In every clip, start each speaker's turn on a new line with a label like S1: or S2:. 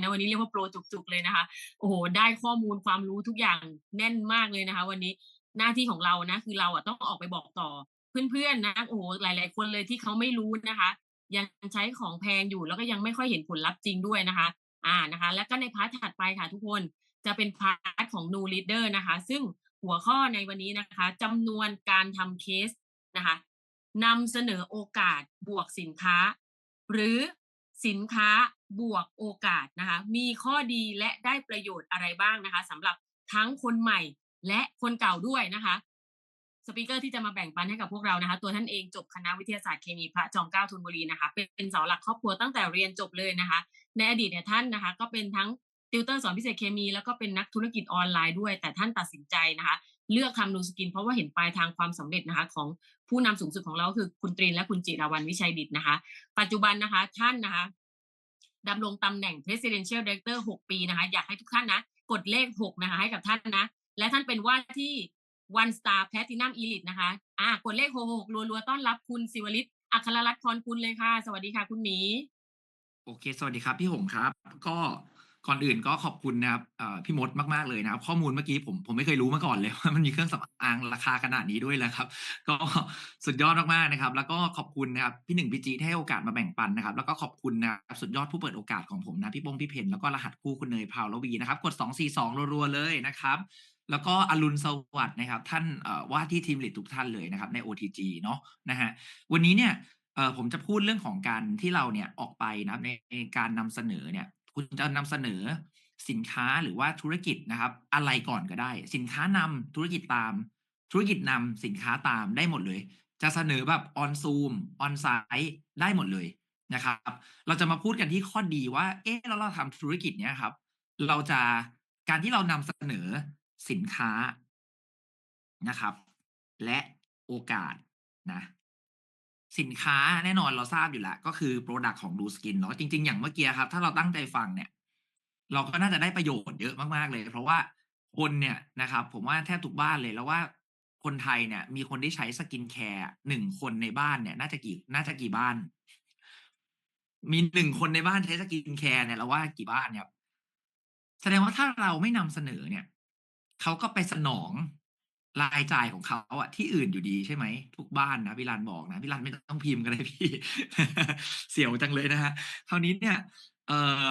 S1: นะวันนี้เรียกว่าโปรจุกๆเลยนะคะ โอ้โฮได้ข้อมูลความรู้ทุกอย่างแน่นมากเลยนะคะ วันนี้หน้าที่ของเรานะ คือเราอะต้องออกไปบอกต่อ เพื่อนๆนะโอ้โฮหลาย ๆ คนเลยที่เขาไม่รู้นะคะ ยังใช้ของแพงอยู่แล้วก็ยังไม่ค่อยเห็นผลลัพธ์จริงด้วยนะคะ อ่านะคะ แล้วก็ในพาร์ตถัดไปค่ะทุกคนจะเป็นพาร์ตของ New Leader นะคะ ซึ่งหัวข้อในวันนี้นะคะจำนวนการทำเคสนะคะนำเสนอโอกาสบวกสินค้า หรือสินค้า บวกโอกาสนะคะ มีข้อดีและได้ประโยชน์อะไรบ้างนะคะสำหรับทั้งคนใหม่และคนเก่าด้วยนะคะสปีกเกอร์ที่จะมาแบ่งปันให้กับพวกเรานะคะ ตัวท่านเองจบคณะวิทยาศาสตร์เคมีพระจอมเกล้าธนบุรีนะคะ เป็นเสาหลักครอบครัวตั้งแต่เรียนจบเลยนะคะ ในอดีตเนี่ยท่านนะคะ ก็เป็นทั้งติวเตอร์สอนพิเศษเคมี แล้วก็เป็นนักธุรกิจออนไลน์ด้วย แต่ท่านตัดสินใจนะคะ เลือกทำ Nu Skin เพราะว่าเห็นปลายทางความสำเร็จนะคะ ของผู้นำสูงสุดของเราคือคุณตรีนและคุณจิราวัลย์วิชัยดิษฐ์นะคะ ปัจจุบันนะคะท่านนะคะ ดำรงตำแหน่ง Presidential Director 6 ปีนะคะ อยากให้ทุกท่านนะ กดเลข 6 นะคะ ให้กับท่านนะ และท่านเป็นว่าที่ One Star Platinum Elite นะคะอ่ากดเลข 66 รัวๆ ต้อนรับคุณสิวลิศอัครรัตน์พรคุณเลยค่ะ สวัสดีค่ะ คุณหมี
S2: โอเค สวัสดีครับ พี่หงครับ ก็ ก่อนอื่นก็ขอบคุณนะครับพี่มดมากๆเลยนะครับ ข้อมูลเมื่อกี้ผมผมไม่เคยรู้มาก่อนเลยว่ามันมีเครื่องสำอางราคาขนาดนี้ด้วยนะครับ ก็สุดยอดมากๆนะครับ แล้วก็ขอบคุณนะครับพี่หนึ่งพี่จีที่ให้โอกาสมาแบ่งปันนะครับ แล้วก็ขอบคุณนะครับสุดยอดผู้เปิดโอกาสของผมนะพี่โป้งพี่เพ็ญแล้วก็รหัสคู่คุณเนยพาวระวีนะครับ กด 242รัวๆเลยนะครับ แล้วก็อรุณสวัสดิ์นะครับ ท่านว่าที่ทีม Lead ทุกท่านเลยนะครับใน OTG เนาะนะครับวันนี้เนี่ยผมจะพูดเรื่องของการที่เราเนี่ยออกไปนะในการนำเสนอเนี่ย คุณจะนำเสนอสินค้าหรือว่าธุรกิจนะครับ อะไรก่อนก็ได้ สินค้านำธุรกิจตาม ธุรกิจนำสินค้าตามได้หมดเลย จะเสนอแบบ On Zoom On-site ได้หมดเลยนะครับ เราจะมาพูดกันที่ข้อดีว่า เอ๊ะแล้วเราทำธุรกิจเนี้ยครับ เราจะการที่เรานำเสนอสินค้านะครับ และโอกาสนะ สินค้าแน่นอนเราทราบอยู่แล้ว ก็คือพรดักต์ของ Nu Skin เนาะจริง ๆ อย่างเมื่อกี้ครับ ถ้าเราตั้งใจฟังเนี่ย เราก็น่าจะได้ประโยชน์เยอะมากๆเลย เพราะว่าคนเนี่ยนะครับ ผมว่าแทบทุกบ้านเลยแล้วว่าคนไทยเนี่ย มีคนที่ใช้ Skincare อะ1คนในบ้านเนี่ย น่าจะกี่น่าจะกี่บ้าน มี1คนในบ้านใช้ Skincare เนี่ยเราว่ากี่บ้านครับแสดงว่าถ้าเราไม่นำเสนอเนี่ยเขาก็ไปสนอง รายจ่ายของเขาอะที่อื่นอยู่ดีใช่ไหมทุกบ้านนะพี่รันบอกนะพี่รันไม่ต้องพิมพ์ก็ได้พี่ เสียวจังเลยนะครับคราวนี้เนี่ย เอ่อ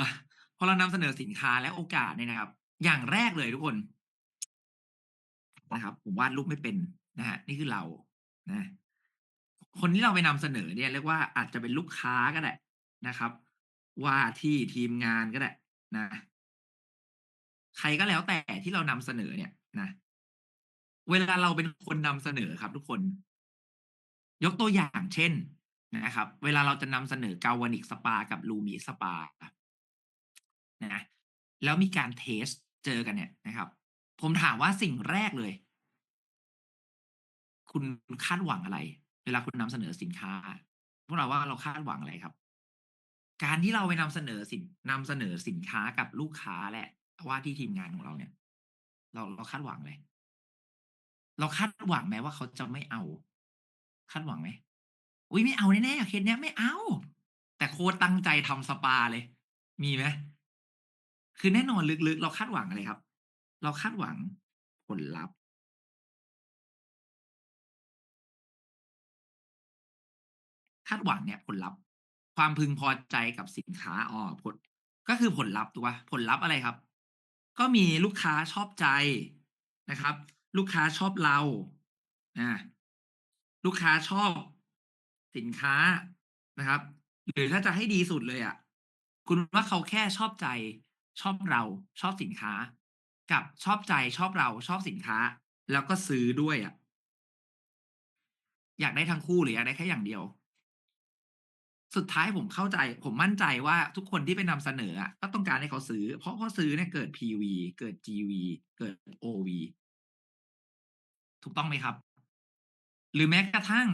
S2: พอเรานำเสนอสินค้าและโอกาสเนี่ยนะครับ อย่างแรกเลยทุกคนนะครับ ผมวาดรูปไม่เป็นนะครับนี่คือเรานะคนที่เราไปนำเสนอเนี่ยเรียกว่าอาจจะเป็นลูกค้าก็ได้นะครับ ว่าที่ทีมงานก็ได้นะ ใครก็แล้วแต่ที่เรานำเสนอเนี่ยนะ เวลาเราเป็นคนนำเสนอครับ ทุกคน ยกตัวอย่างเช่นนะครับ เวลาเราจะนำเสนอ Galvanic Spa กับ Lumi Spa นะแล้วมีการเทสเจอกันเนี่ยนะครับ ผมถามว่าสิ่งแรกเลย คุณคาดหวังอะไร เวลาคุณนำเสนอสินค้า พวกเราว่าเราคาดหวังอะไรครับ การที่เราไปนำเสนอสินนำเสนอสินค้ากับลูกค้าและว่าที่ทีมงานของเราเนี่ย เราเราคาดหวังอะไร เราคาดหวังไหมว่าเขาจะไม่เอา คาดหวังไหม?อุ๊ยไม่เอาแน่ๆเคสเนี้ยไม่เอา แต่โคตรตั้งใจทำสปาเลย มีไหม?คือแน่นอนลึกๆ เราคาดหวังอะไรครับ เราคาดหวังผลลัพธ์คาดหวังเนี่ยผลลัพธ์ความพึงพอใจกับสินค้าอ้อผลก็คือผลลัพธ์ถูกเปล่าผลลัพธ์อะไรครับ ก็มีลูกค้าชอบใจนะครับ ลูกค้าชอบเราอาลูกค้าชอบสินค้านะครับ หรือถ้าจะให้ดีสุดเลยอะคุณว่าเขาแค่ชอบใจ ชอบเราชอบสินค้า กับชอบใจชอบเราชอบสินค้า แล้วก็ซื้อด้วยอะอยากได้ทั้งคู่หรืออยากได้แค่อย่างเดียว?สุดท้ายผมเข้าใจ ผมมั่นใจว่าทุกคนที่ไปนำเสนออะก็ต้องการให้เขาซื้อ เพราะเขาซื้อเนี่ยเกิด PV เกิด GV เกิด OV ถูกต้องไหมครับ?หรือแม้กระทั่ง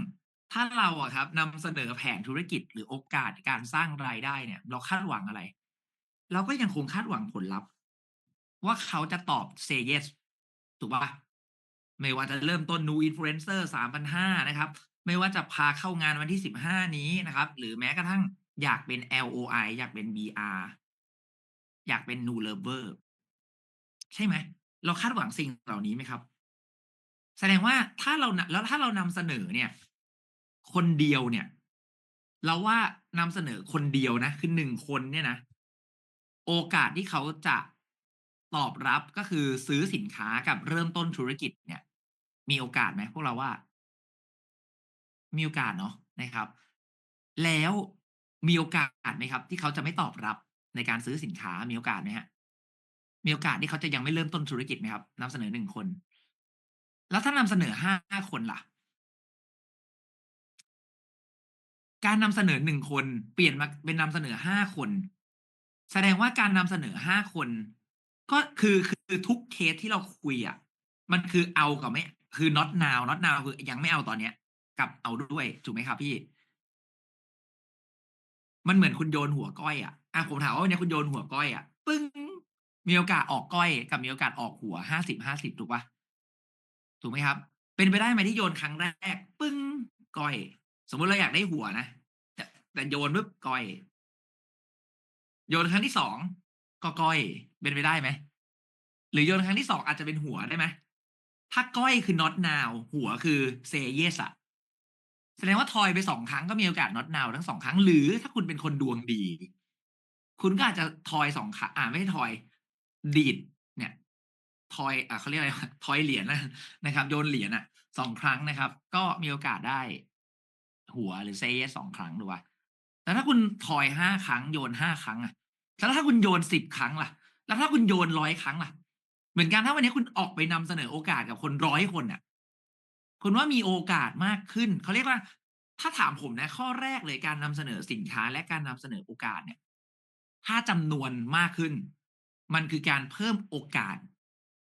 S2: ถ้าเราอะครับนำเสนอแผนธุรกิจหรือโอกาสการสร้างรายได้เนี่ย เราคาดหวังอะไร เราก็ยังคงคาดหวังผลลัพธ์ ว่าเขาจะตอบ Say Yes ถูกปล่า?ไม่ว่าจะเริ่มต้น New Influencer 3,500นห้านะครับ ไม่ว่าจะพาเข้างานวันที่15นี้นะครับ หรือแม้กระทั่งอยากเป็น LOI อยากเป็น BR อยากเป็น new lover ใช่ไหม เราคาดหวังสิ่งเหล่านี้ไหมครับ แสดงว่าถ้าเราแล้วถ้าเรานำเสนอเนี่ย คนเดียวเนี่ย เราว่านำเสนอคนเดียวนะคือหนึ่งคนเนี่ยนะโอกาสที่เขาจะตอบรับก็คือซื้อสินค้ากับเริ่มต้นธุรกิจเนี่ย มีโอกาสไหมพวกเราว่า มีโอกาสเนาะนะครับ แล้วมีโอกาสไหมครับ ที่เขาจะไม่ตอบรับในการซื้อสินค้ามีโอกาสไหมฮะมีโอกาสที่เขาจะยังไม่เริ่มต้นธุรกิจไหมครับนำเสนอหนึ่งคน แล้วถ้านำเสนอห้าคนล่ะ การนำเสนอหนึ่งคนเปลี่ยนมาเป็นนำเสนอห้าคน แสดงว่าการนำเสนอห้าคน ก็คือคือทุกเคสที่เราคุยอะ มันคือเอากับไม่ คือ not now not now คือยังไม่เอาตอนเนี้ย กับเอาด้วยถูกไหมครับพี่ มันเหมือนคุณโยนหัวก้อยอะอะผมถามว่าวันนี้คุณโยนหัวก้อยอะปึ้งมีโอกาสออกก้อยกับมีโอกาสออกหัวห้าสิบห้าสิบถูกปะ ถูกไหมครับ เป็นไปได้ไหมที่โยนครั้งแรก ปึ้งก้อย สมมติเราอยากได้หัวนะแต่แต่โยนปุ๊บก้อย โยนครั้งที่สองก็ก้อย เป็นไปได้ไหมหรือโยนครั้งที่สองอาจจะเป็นหัวได้ไหมถ้าก้อยคือ not now หัวคือ say yes อะแสดงว่าทอยไปสองครั้งก็มีโอกาส not now ทั้งสองครั้ง หรือถ้าคุณเป็นคนดวงดี คุณก็อาจจะทอยสองครั้งอ่าไม่ใช่ทอย ดีด ทอยอ่าเขาเรียกอะไรทอยเหรียญนะนะครับ โยนเหรียญอะสองครั้งนะครับ ก็มีโอกาสได้หัวหรือ say yes สองครั้งดูว่าแต่ถ้าคุณทอยห้าครั้งโยนห้าครั้งอะแล้วถ้าคุณโยนสิบครั้งล่ะ แล้วถ้าคุณโยนร้อยครั้งล่ะ เหมือนกันถ้าวันนี้คุณออกไปนำเสนอโอกาสกับคนร้อยคนอะ คุณว่ามีโอกาสมากขึ้น เขาเรียกว่า ถ้าถามผมนะ ข้อแรกเลยการนำเสนอสินค้าและการนำเสนอโอกาสเนี่ย ถ้าจำนวนมากขึ้น มันคือการเพิ่มโอกาส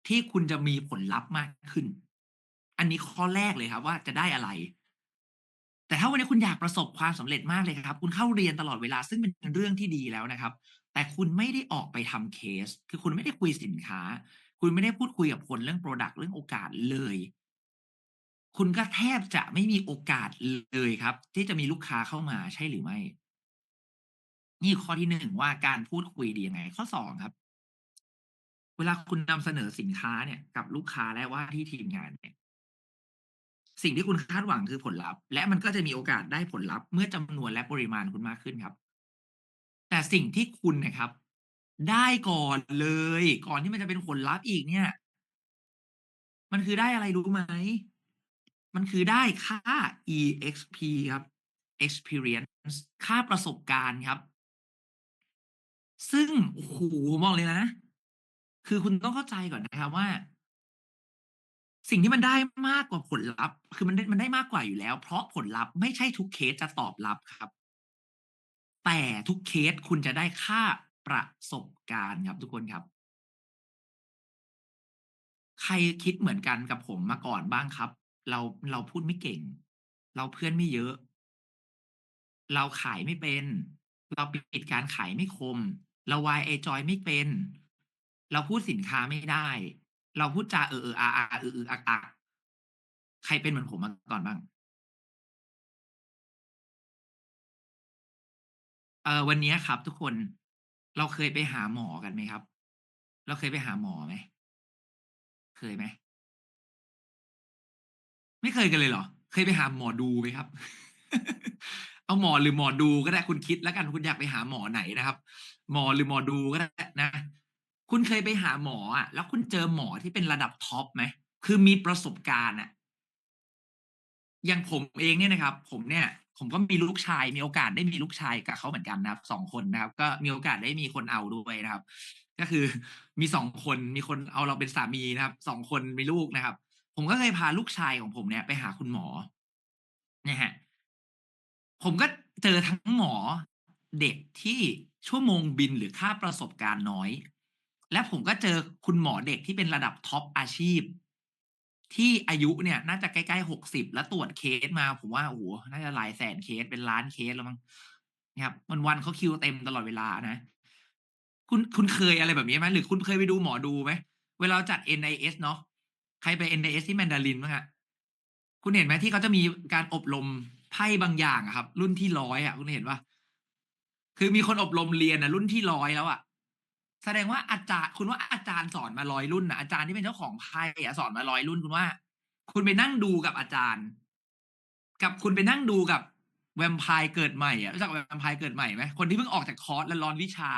S2: ที่คุณจะมีผลลัพธ์มากขึ้น อันนี้ข้อแรกเลยครับว่าจะได้อะไร แต่ถ้าวันนี้คุณอยากประสบความสำเร็จมากเลยครับ คุณเข้าเรียนตลอดเวลาซึ่งเป็นเรื่องที่ดีแล้วนะครับ แต่คุณไม่ได้ออกไปทำเคส คือคุณไม่ได้คุยสินค้า คุณไม่ได้พูดคุยกับคนเรื่องโปรดักต์เรื่องโอกาสเลย คุณก็แทบจะไม่มีโอกาสเลยครับ ที่จะมีลูกค้าเข้ามาใช่หรือไม่ นี่ข้อที่หนึ่งว่าการพูดคุยดียังไง ข้อสองครับ เวลาคุณนำเสนอสินค้าเนี่ยกับลูกค้าและว่าที่ทีมงานเนี่ย สิ่งที่คุณคาดหวังคือผลลัพธ์ และมันก็จะมีโอกาสได้ผลลัพธ์เมื่อจำนวนและปริมาณคุณมากขึ้นครับ แต่สิ่งที่คุณนะครับ ได้ก่อนเลย ก่อนที่มันจะเป็นผลลัพธ์อีกเนี่ย มันคือได้อะไรรู้ไหมมันคือได้ค่า EXP ครับ experience ค่าประสบการณ์ครับ ซึ่งโอ้โฮผมอกเลยนะ คือคุณต้องเข้าใจก่อนนะครับว่า สิ่งที่มันได้มากกว่าผลลัพธ์ คือมันได้มันได้มากกว่าอยู่แล้ว เพราะผลลัพธ์ไม่ใช่ทุกเคสจะตอบรับครับ แต่ทุกเคสคุณจะได้ค่าประสบการณ์ครับทุกคนครับ ใครคิดเหมือนกันกับผมมาก่อนบ้างครับ เราเราพูดไม่เก่ง เราเพื่อนไม่เยอะ เราขายไม่เป็น เราปิดการขายไม่คม เรา why joy ไม่เป็น เราพูดสินค้าไม่ได้ เราพูดจาเออๆอออาๆอึๆอักๆใครเป็นเหมือนผมมาก่อนบ้าง?เอ่อวันนี้ครับ ทุกคนเราเคยไปหาหมอกันไหมครับ?เราเคยไปหาหมอไหม?เคยไหม?ไม่เคยกันเลยเหรอ?เคยไปหาหมอดูไหมครับ?เอาหมอหรือหมอดูก็ได้คุณคิดแล้วกันคุณอยากไปหาหมอไหนนะครับ หมอหรือหมอดูก็ได้นะ คุณเคยไปหาหมออะ แล้วคุณเจอหมอที่เป็นระดับท็อปไหม?คือมีประสบการณ์อะ อย่างผมเองเนี่ยนะครับ ผมเนี่ย ผมก็มีลูกชาย มีโอกาสได้มีลูกชายกับเขาเหมือนกันนะครับ2คนนะครับ ก็มีโอกาสได้มีคนเอาด้วยนะครับ ก็คือมี2คน มีคนเอาเราเป็นสามีนะครับ2คนมีลูกนะครับ ผมก็เคยพาลูกชายของผมเนี่ยไปหาคุณหมอเนี่ยครับผมก็เจอทั้งหมอเด็กที่ชั่วโมงบินหรือค่าประสบการณ์น้อย และผมก็เจอคุณหมอเด็กที่เป็นระดับท็อปอาชีพ ที่อายุเนี่ยน่าจะใกล้ๆ60แล้วตรวจเคสมา ผมว่าโอ้โฮน่าจะหลายแสนเคสเป็นล้านเคสแล้วมั้งนะครับวันๆเขาคิวเต็มตลอดเวลานะ คุณคุณเคยอะไรแบบนี้ไหม?หรือคุณเคยไปดูหมอดูไหม?เวลาจัด NIS เนาะใครไป NIS ที่ Mandarin บ้างอะ?คุณเห็นไหมที่เขาจะมีการอบรมไพ่บางอย่างอะครับ รุ่นที่100อะคุณเห็นปล่า?คือมีคนอบรมเรียนอะรุ่นที่100แล้วอะ แสดงว่าอาจารย์คุณว่าอาจารย์สอนมา100รุ่นนะอาจารย์ที่เป็นเจ้าของไพ่อะสอนมา100รุ่นคุณว่า คุณไปนั่งดูกับอาจารย์ กับคุณไปนั่งดูกับแวมไพร์เกิดใหม่อะรู้จักแวมไพร์เกิดใหม่ไหม?คนที่เพิ่งออกจากคอร์สร้อนวิชา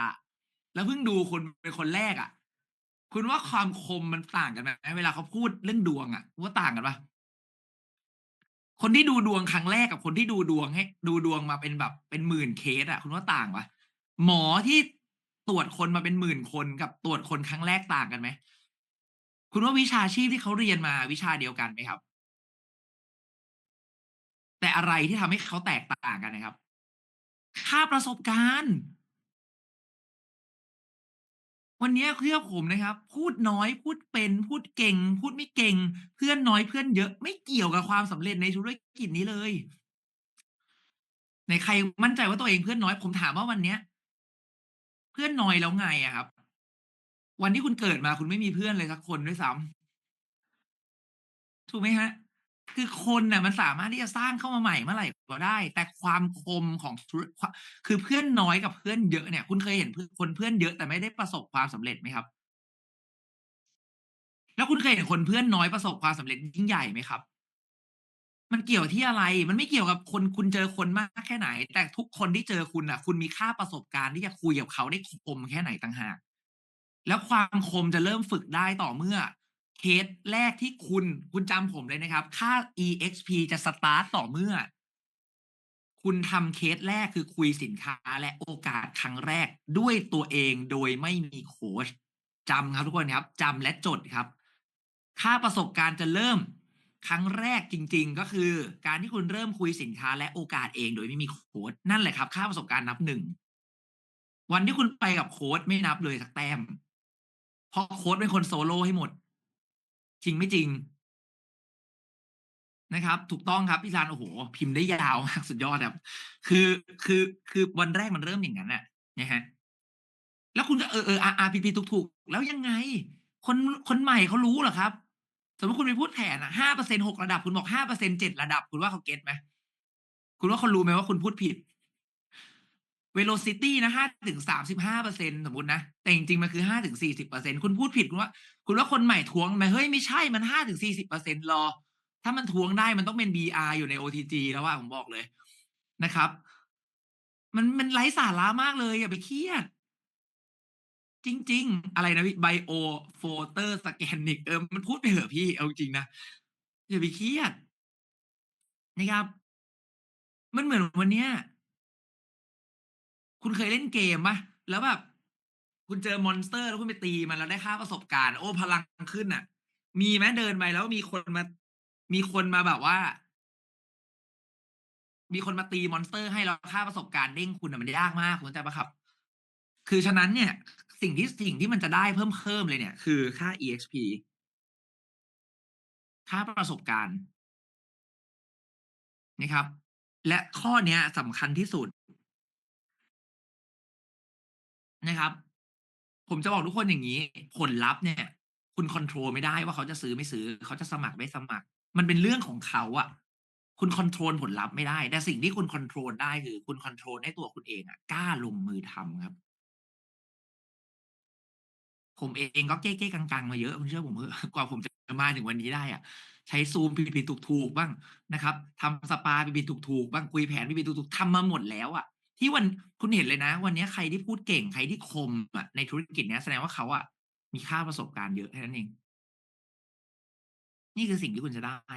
S2: แล้วเพิ่งดูคุณเป็นคนแรกอะคุณว่าความคมมันต่างกันไหม?เวลาเขาพูดเรื่องดวงอะคุณว่าต่างกันปล่า?คนที่ดูดวงครั้งแรกกับคนที่ดูดวงให้ ดูดวงมาเป็นแบบเป็นหมื่นเคสอะคุณว่าต่างปล่า?หมอที่ ตรวจคนมาเป็นหมื่นคนกับตรวจคนครั้งแรกต่างกันไหม?คุณว่าวิชาชีพที่เขาเรียนมาวิชาเดียวกันไหมครับ?แต่อะไรที่ทำให้เขาแตกต่างกันอะครับ?ค่าประสบการณ์ วันนี้เชื่อผมนะครับ พูดน้อยพูดเป็นพูดเก่ง พูดไม่เก่ง เพื่อนน้อยเพื่อนเยอะไม่เกี่ยวกับความสำเร็จในธุรกิจนี้เลยไหนใครมั่นใจว่าตัวเองเพื่อนน้อยผมถามว่าวันเนี้ย เพื่อนน้อยแล้วไงอะครับ วันที่คุณเกิดมาคุณไม่มีเพื่อนเลยสักคนด้วยซ้ำถูกไหมครับ?คือคนน่ะมันสามารถที่จะสร้างเข้ามาใหม่เมื่อไหร่ก็ได้ แต่ความคมของธุรคือเพื่อนน้อยกับเพื่อนเยอะเนี่ย คุณเคยเห็นพคนเพื่อนเยอะแต่ไม่ได้ประสบความสำเร็จไหมครับ?แล้วคุณเคยเห็นคนเพื่อนน้อยประสบความสำเร็จยิ่งใหญ่ไหมครับ? มันเกี่ยวที่อะไร?มันไม่เกี่ยวกับคนคุณเจอคนมากแค่ไหน แต่ทุกคนที่เจอคุณน่ะ คุณมีค่าประสบการณ์ที่จะคุยกับเขาได้คมแค่ไหนต่างหาก แล้วความคมจะเริ่มฝึกได้ต่อเมื่อเคสแรกที่คุณคุณจำผมเลยนะครับ ค่า EXP จะสตาร์ตต่อเมื่อ คุณทำเคสแรกคือคุยสินค้าและโอกาสครั้งแรกด้วยตัวเองโดยไม่มีโค้ชจำครับทุกคนครับจำและจดครับ ค่าประสบการณ์จะเริ่ม ครั้งแรกจริง ๆ ก็คือ การที่คุณเริ่มคุยสินค้าและโอกาสเองโดยไม่มีโคชนั่นแหละครับ ค่าประสบการณ์นับ1วันที่คุณไปกับโคชไม่นับเลยสักแต้ม เพราะโคชเป็นคนโซโล่ให้หมด จริงไม่จริง?นะครับ ถูกต้องครับพี่ซันโอ้โฮพิมพ์ได้ยาวมากสุดยอดครับ คือคือคือวันแรกมันเริ่มอย่างงั้นน่ะนะครับแล้วคุณก็เออๆอออาๆผิดๆถูกๆ แล้วยังไง?คนคนใหม่เขารู้เหรอครับ? สมมติคุณไปพูดแผนอะ5% 6ระดับ คุณบอก5% 7ระดับ คุณว่าเขาเก็ตไหม?คุณว่าเขารู้ไหมว่าคุณพูดผิด? Velocity นะ5-35%สามสิบห้าเปอร์เซ็นสมุตินะ แต่จริงๆ มันคือ5-40%คุณพูดผิดคุณว่า คุณว่าคนใหม่ทวงไหม?เฮ้ยไม่ใช่มัน5-40%รอ ถ้ามันทวงได้มันต้องเป็น BR อยู่ใน OTG แล้วอะผมบอกเลยนะครับ มันมันไร้สาระมากเลยอย่าไปเครียด จริง ๆ อะไรนะพี่ Biophotorscanning เออมันพูดไปเหอะพี่เอาจริงนะอย่าไปเครียดนะครับ มันเหมือนวันเนี้ยคุณเคยเล่นเกมปล่า?แล้วแบบคุณเจอ Monster แล้วคุณไปตีมันแล้วได้ค่าประสบการณ์ โอ้พลังขึ้นน่ะ มีไหม?เดินไปแล้วมีคนมา มีคนมาแบบว่า มีคนมาตี Monster ให้แล้วค่าประสบการณ์เด้งคุณน่ะมันยากมากคุณจเปล่าครับ?คือฉะนั้นเนี่ย สิ่งที่สิ่งที่มันจะได้เพิ่มๆเลยเนี่ย คือค่า EXP ค่าประสบการณ์นะครับ และข้อเนี้ยสำคัญที่สุดนะครับ ผมจะบอกทุกคนอย่างงี้ ผลลัพธ์เนี่ย คุณคอนโทรลไม่ได้ว่าเขาจะซื้อไม่ซื้อ เขาจะสมัครไม่สมัคร มันเป็นเรื่องของเขาอะคุณคอนโทรลผลลัพธ์ไม่ได้ แต่สิ่งที่คุณคอนโทรลได้คือ คุณคอนโทรลให้ตัวคุณเองอะกล้าลงมือทำครับ ผมเองก็เก้ๆกังๆ มาเยอะคุณเชื่อผมเถอกว่าผมจะมาถึงวันนี้ได้อะ ใช้ Zoom ผิดๆถูกๆบ้างนะครับทำสปาผิดๆถูกๆบ้างคุยแผนผิดๆถูกๆทำมาหมดแล้วอะ ที่วันคุณเห็นเลยนะ วันนี้ใครที่พูดเก่งใครที่คมอะในธุรกิจเนี้ยแสดงว่าเขาอะมีค่าประสบการณ์เยอะแค่นั้นเอง นี่คือสิ่งที่คุณจะได้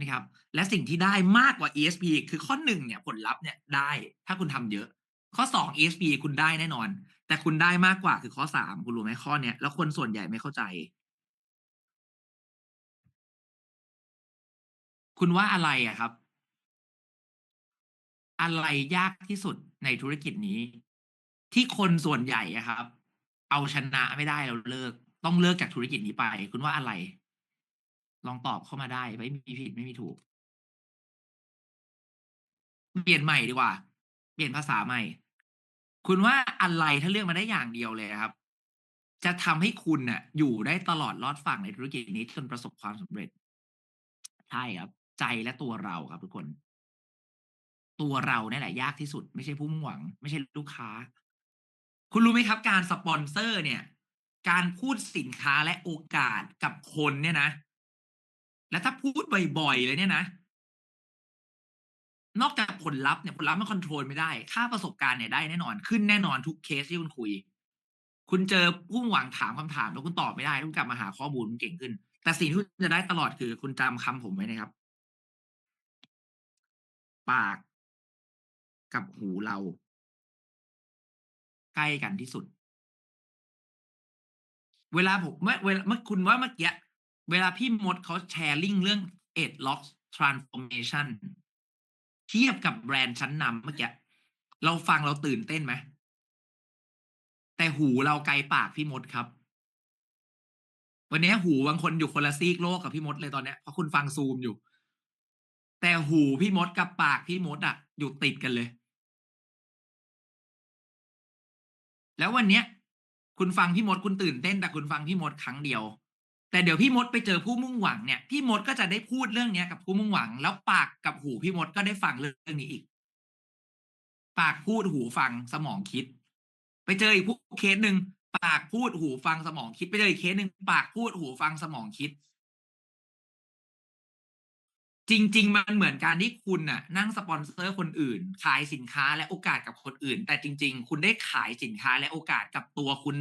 S2: นะครับ และสิ่งที่ได้มากกว่า EXP คือข้อ1เนี่ยผลลัพธ์เนี่ยได้ ถ้าคุณทำเยอะ ข้อ2 EXP คุณได้แน่นอน แต่คุณได้มากกว่าคือข้อ3คุณรู้ไหมข้อเนี้ยแล้วคนส่วนใหญ่ไม่เข้าใจ คุณว่าอะไรอะครับ?อะไรยากที่สุดในธุรกิจนี้ ที่คนส่วนใหญ่อะครับ เอาชนะไม่ได้แล้วเลิก ต้องเลิกจากธุรกิจนี้ไป คุณว่าอะไร?ลองตอบเข้ามาได้ไม่มีผิดไม่มีถูก เปลี่ยนใหม่ดีกว่า เปลี่ยนภาษาใหม่ คุณว่าอะไรถ้าเลือกมาได้อย่างเดียวเลยครับ จะทำให้คุณน่ะ อยู่ได้ตลอดรอดฝั่งในธุรกิจนี้จนประสบความสำเร็จ?ใช่ครับ ใจและตัวเราครับ ทุกคน ตัวเราเนี่ยแหละ ยากที่สุด ไม่ใช่ผู้มุ่งหวัง ไม่ใช่ลูกค้า คุณรู้ไหมครับ การสปอนเซอร์ เนี่ย การพูดสินค้าและโอกาสกับคนเนี่ยนะ แล้วถ้าพูดบ่อยๆเลยเนี่ยนะ นอกจากผลลัพธ์เนี่ยผลลัพธ์มันคอนโทรลไม่ได้ ค่าประสบการณ์เนี่ยได้แน่นอน ขึ้นแน่นอนทุกเคสที่คุณคุย คุณเจอผู้หวังถามคำถาม แล้วคุณตอบไม่ได้คุณกลับมาหาข้อมูลคุณเก่งขึ้น แต่สิ่งที่คุณจะได้ตลอดคือคุณจำคำผมไว้นะครับ ปากกับหูเรา ใกล้กันที่สุด เวลาผมเมื่อเวลาเมื่อคุณว่าเมื่อกี้เวลาพี่มดเขา sharing เรื่อง Eight Locks Transformation เทียบกับแบรนด์ชั้นนำเมื่อกี้เราฟังเราตื่นเต้นไหม?แต่หูเราไกลปากพี่มดครับ วันนี้หูบางคนอยู่คนละซีกโลกกับพี่มดเลยตอนเนี้ยเพราะคุณฟังซูมอยู่ แต่หูพี่มดกับปากพี่มดอะอยู่ติดกันเลย แล้ววันเนี้ย คุณฟังพี่มดคุณตื่นเต้นแต่คุณฟังพี่มดครั้งเดียว แต่เดี๋ยวพี่มดไปเจอผู้มุ่งหวังเนี่ยพี่มดก็จะได้พูดเรื่องเนี้ยกับผู้มุ่งหวัง แล้วปากกับหูพี่มดก็ได้ฟังเรื่องนี้อีก ปากพูดหูฟังสมองคิด ไปเจออีกผู้เคสหนึ่งปากพูดหูฟังสมองคิดไปเจออีกเคสหนึ่งปากพูดหูฟังสมองคิด จริง ๆ มันเหมือนการที่คุณน่ะ นั่งสปอนเซอร์คนอื่น ขายสินค้าและโอกาสกับคนอื่น แต่จริง ๆ คุณได้ขายสินค้าและโอกาสกับตัวคุณ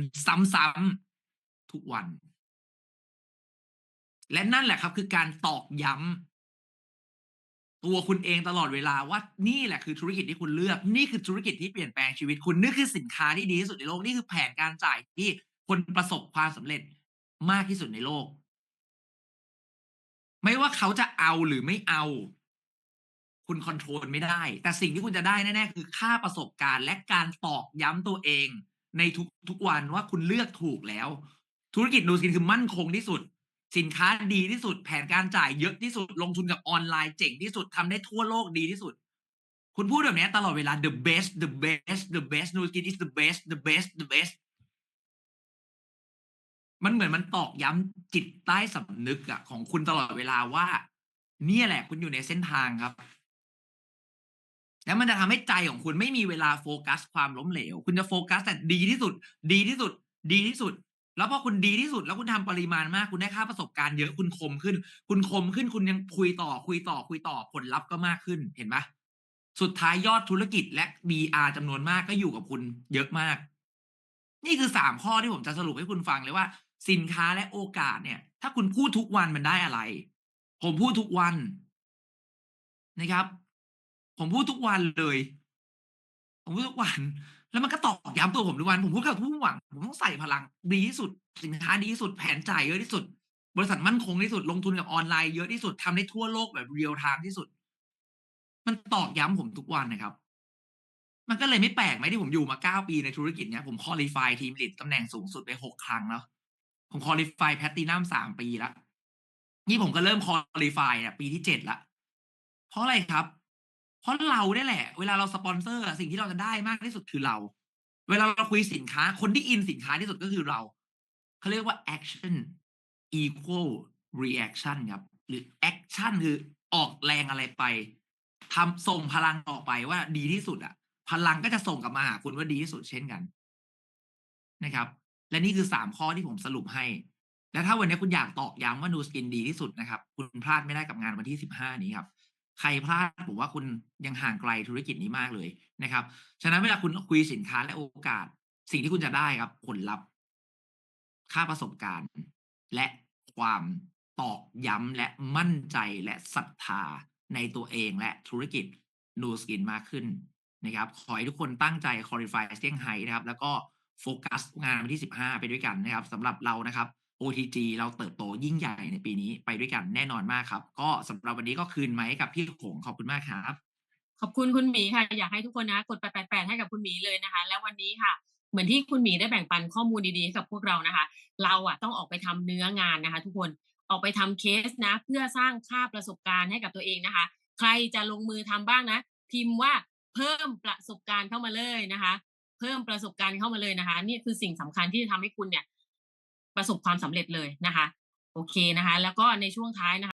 S2: ซ้ำๆทุกวัน และนั่นแหละครับ คือการตอกย้ำตัวคุณเองตลอดเวลาว่านี่แหละคือธุรกิจที่คุณเลือก นี่คือธุรกิจที่เปลี่ยนแปลงชีวิตคุณนี่คือสินค้าที่ดีที่สุดในโลกนี่คือแผนการจ่ายที่คนประสบความสำเร็จมากที่สุดในโลก ไม่ว่าเขาจะเอาหรือไม่เอา คุณคอนโทรลไม่ได้ แต่สิ่งที่คุณจะได้แน่ๆคือค่าประสบการณ์และการตอกย้ำตัวเอง ในทุกๆวันว่าคุณเลือกถูกแล้ว ธุรกิจ Nu Skin คือมั่นคงที่สุด สินค้าดีที่สุด แผนการจ่ายเยอะที่สุด ลงทุนกับออนไลน์เจ๋งที่สุดทำได้ทั่วโลกดีที่สุด คุณพูดแบบนี้ตลอดเวลา the best the best the best Nu Skin is the best the best the best มันเหมือนมันตอกย้ำจิตใต้สำนึกอะของคุณตลอดเวลาว่า เนี่ยแหละ คุณอยู่ในเส้นทางครับ แล้วมันจะทำให้ใจของคุณไม่มีเวลาโฟกัสความล้มเหลว คุณจะโฟกัสแต่ดีที่สุด ดีที่สุด ดีที่สุด แล้วพอคุณดีที่สุดแล้วคุณทำปริมาณมาก คุณได้ค่าประสบการณ์เยอะคุณคมขึ้น คุณคมขึ้นคุณยังคุยต่อ คุยต่อ คุยต่อผลลัพธ์ก็มากขึ้นเห็นปล่า?สุดท้ายยอดธุรกิจและ VR จำนวนมากก็อยู่กับคุณเยอะมาก นี่คือ3ข้อที่ผมจะสรุปให้คุณฟังเลยว่า สินค้าและโอกาสเนี่ย ถ้าคุณพูดทุกวันมันได้อะไร ผมพูดทุกวันนะครับ ผมพูดทุกวันเลย ผมพูดทุกวัน แล้วมันก็ตอกย้ำตัวผมทุกวัน ผมพูดกับผู้หวัง ผมต้องใส่พลังดีที่สุด สินค้าดีที่สุด แผนจ่ายเยอะที่สุด บริษัทมั่นคงที่สุด ลงทุนกับออนไลน์เยอะที่สุดทำได้ทั่วโลกแบบ real time ที่สุด มันตอกย้ำผมทุกวันนะครับ มันก็เลยไม่แปลกไหมที่ผมอยู่มา9ปีในธุรกิจเนี้ยผม qualify Team Lead ตำแหน่งสูงสุดไป6ครั้งแล้ว ผม qualify Platinum 3ปีแล้วนี่ผมก็เริ่ม qualify อะปีที่7แล้วเพราะอะไรครับ เพราะเราเนี่ยแหละ เวลาเราสปอนเซอร์สิ่งที่เราจะได้มากที่สุดคือเรา เวลาเราคุยสินค้า คนที่อินสินค้าที่สุดก็คือเราเขาเรียกว่า action equal reaction ครับ หรือแอกชันคือออกแรงอะไรไปทำส่งพลังออกไปว่าดีที่สุดอะพลังก็จะส่งกลับมาหาคุณว่าดีที่สุดเช่นกันนะครับ และนี่คือ3ข้อที่ผมสรุปให้ แล้วถ้าวันนี้คุณอยากตอกย้ำว่า Nu Skin ดีที่สุดนะครับ คุณพลาดไม่ได้กับงานวันที่15นี้ครับ ใครพลาดผมว่าคุณยังห่างไกลธุรกิจนี้มากเลยนะครับ ฉะนั้นเวลาคุณคุยสินค้าและโอกาส สิ่งที่คุณจะได้ครับ ผลลัพธ์ ค่าประสบการณ์ และความตอกย้ำและมั่นใจและศรัทธาในตัวเองและธุรกิจ Nu Skin มากขึ้นนะครับ ขอให้ทุกคนตั้งใจ qualify เซี่ยงไฮ้นะครับ แล้วก็โฟกัสงานวันที่ 15 ไปด้วยกันนะครับสำหรับเรานะครับ OTG เราเติบโตยิ่งใหญ่ในปีนี้ไปด้วยกันแน่นอนมากครับ ก็สำหรับวันนี้ก็คืนไห้กับพี่หงขอบคุณมากครับ
S1: ขอบคุณคุณหมีค่ะ อยากให้ทุกคนนะ กด888ให้กับคุณหมีเลยนะคะ แล้ววันนี้ค่ะ เหมือนที่คุณหมีได้แบ่งปันข้อมูลดีๆให้กับพวกเรานะคะ เราอะต้องออกไปทำเนื้องานนะคะ ทุกคนออกไปทำเคสนะ เพื่อสร้างค่าประสบการณ์ให้กับตัวเองนะคะ ใครจะลงมือทำบ้างนะ พิมพ์ว่าเพิ่มประสบการณ์เข้ามาเลยนะคะ เพิ่มประสบการณ์เข้ามาเลยนะคะ นี่คือสิ่งสำคัญที่จะทำให้คุณเนี่ย ประสบความสำเร็จเลยนะคะ โอเคนะคะ แล้วก็ในช่วงท้ายนะคะ